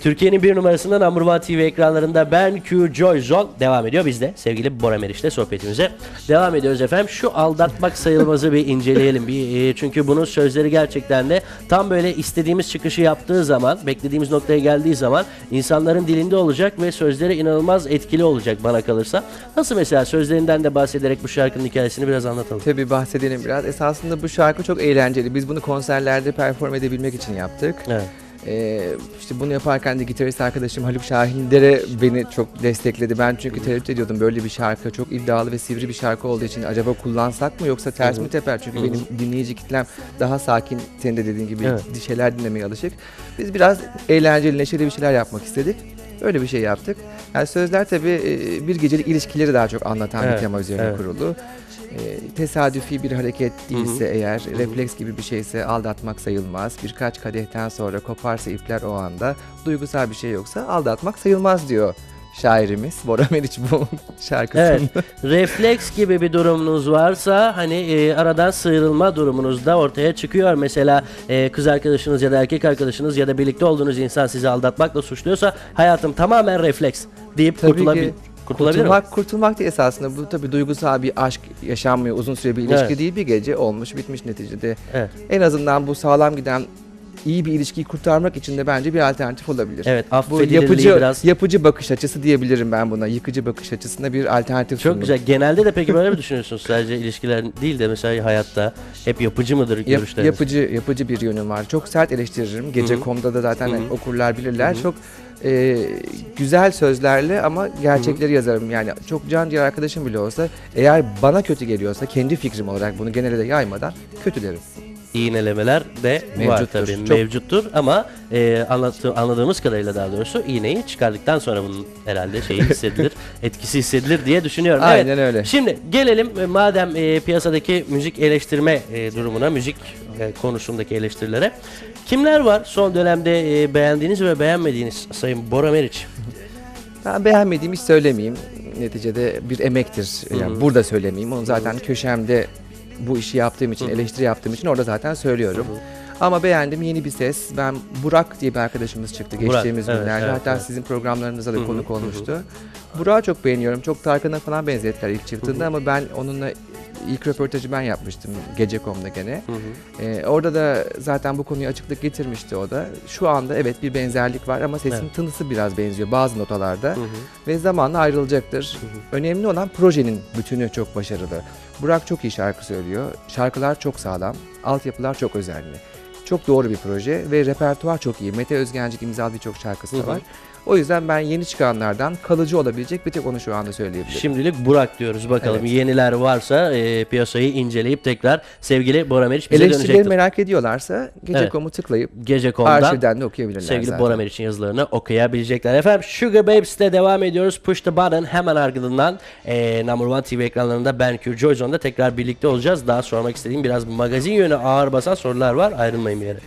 Türkiye'nin bir numarasında Number One TV ekranlarında ben Q Joy Zone devam ediyor. Biz de sevgili Bora Meriç'le sohbetimize devam ediyoruz efendim. Şu aldatmak sayılmazı bir inceleyelim. Bir, e, çünkü bunun sözleri gerçekten de tam böyle istediğimiz çıkışı yaptığı zaman, beklediğimiz noktaya geldiği zaman insanların dilinde olacak ve sözleri inanılmaz etkili olacak bana kalırsa. Nasıl mesela sözlerinden de bahsederek bu şarkının hikayesini biraz anlatalım. Tabii bahsedelim biraz. Esasında bu şarkı çok eğlenceli. Biz bunu konserlerde perform edebilmek için yaptık. Evet. Ee, işte bunu yaparken de gitarist arkadaşım Haluk Şahindere beni çok destekledi. Ben çünkü tereddüt ediyordum böyle bir şarkı çok iddialı ve sivri bir şarkı olduğu için acaba kullansak mı yoksa ters mi teper? Çünkü benim dinleyici kitlem daha sakin senin de dediğin gibi Evet. şeyler dinlemeye alışık. Biz biraz eğlenceli neşeli bir şeyler yapmak istedik. Öyle bir şey yaptık. Yani sözler tabii e, bir gecelik ilişkileri daha çok anlatan Evet, bir tema üzerine evet. kurulu. E, tesadüfi bir hareket değilse eğer, refleks gibi bir şeyse aldatmak sayılmaz. Birkaç kadehten sonra koparsa ipler o anda, duygusal bir şey yoksa aldatmak sayılmaz diyor şairimiz. Bora Meriç bu şarkısında. Evet. Refleks gibi bir durumunuz varsa hani e, aradan sıyrılma durumunuz da ortaya çıkıyor. Mesela e, kız arkadaşınız ya da erkek arkadaşınız ya da birlikte olduğunuz insan sizi aldatmakla suçluyorsa hayatım tamamen refleks deyip Tabii kurtulabil ki kurtulabilir mi? kurtulmak, kurtulmak değil esasında. Bu tabii duygusal bir aşk yaşanmıyor. Uzun süre bir ilişki Evet. değil. Bir gece olmuş bitmiş neticede. Evet. En azından bu sağlam giden iyi bir ilişkiyi kurtarmak için de bence bir alternatif olabilir. Evet, Bu yapıcı biraz- yapıcı bakış açısı diyebilirim ben buna. Yıkıcı bakış açısına bir alternatif Çok sundum. güzel. Genelde de peki böyle mi düşünüyorsunuz? Sadece ilişkiler değil de mesela hayatta hep yapıcı mıdır Yap- görüşleriniz? yapıcı yapıcı bir yönüm var. Çok sert eleştiririm. Gece.com'da da zaten Hı hı. okurlar bilirler. Çok e, güzel sözlerle ama gerçekleri yazarım. Yani çok can ciğer arkadaşım bile olsa eğer bana kötü geliyorsa kendi fikrim olarak bunu genele de yaymadan kötü derim. İğnelemeler de var Mevcuttur. tabii Çok- mevcuttur ama e, anlattığım, anladığımız kadarıyla daha doğrusu iğneyi çıkardıktan sonra bunun herhalde şeyi hissedilir, etkisi hissedilir diye düşünüyorum. Aynen evet. öyle. Şimdi gelelim e, madem e, piyasadaki müzik eleştirme e, durumuna, müzik e, konusundaki eleştirilere. Kimler var son dönemde e, beğendiğiniz ve beğenmediğiniz Sayın Bora Meriç? Ben beğenmediğimi söylemeyeyim. Neticede bir emektir. Yani burada söylemeyeyim. Onu zaten köşemde bu işi yaptığım için, eleştiri yaptığım için orada zaten söylüyorum. Ama beğendim yeni bir ses. Ben Burak diye bir arkadaşımız çıktı Burak, geçtiğimiz evet, günlerde. evet, Hatta evet. sizin programlarınızda Hı da hı, konuk hı hı. olmuştu. Burak'ı çok beğeniyorum. Çok Tarkan'a falan benzettiler ilk çıktığında ama ben onunla ilk röportajı ben yapmıştım Gece.com'da gene. Ee, orada da zaten bu konuyu açıklık getirmişti o da. Şu anda evet bir benzerlik var ama sesin Evet. tınısı biraz benziyor bazı notalarda Hı hı. ve zamanla ayrılacaktır. Önemli olan projenin bütünü çok başarılı. Burak çok iyi şarkı söylüyor. Şarkılar çok sağlam. Altyapılar çok özenli. Çok doğru bir proje ve repertuar çok iyi. Mete Özgencik imzalı birçok şarkısı Hı da hı. var. O yüzden ben yeni çıkanlardan kalıcı olabilecek bir tek onu şu anda söyleyebilirim. Şimdilik Burak diyoruz bakalım. Evet. Yeniler varsa e, piyasayı inceleyip tekrar sevgili Bora Meriç bize Eleştirileri dönecektir. merak ediyorlarsa Gece.com'u tıklayıp Gece.com'dan arşivden de okuyabilirler sevgili zaten. Bora Meriç'in yazılarını okuyabilecekler. Efendim Sugar Babes'te devam ediyoruz. Push the button hemen ardından e, Number One TV ekranlarında ben Q Joyzone'da tekrar birlikte olacağız. Daha sormak istediğim biraz magazin yönü ağır basan sorular var. Ayrılmayın bir yere.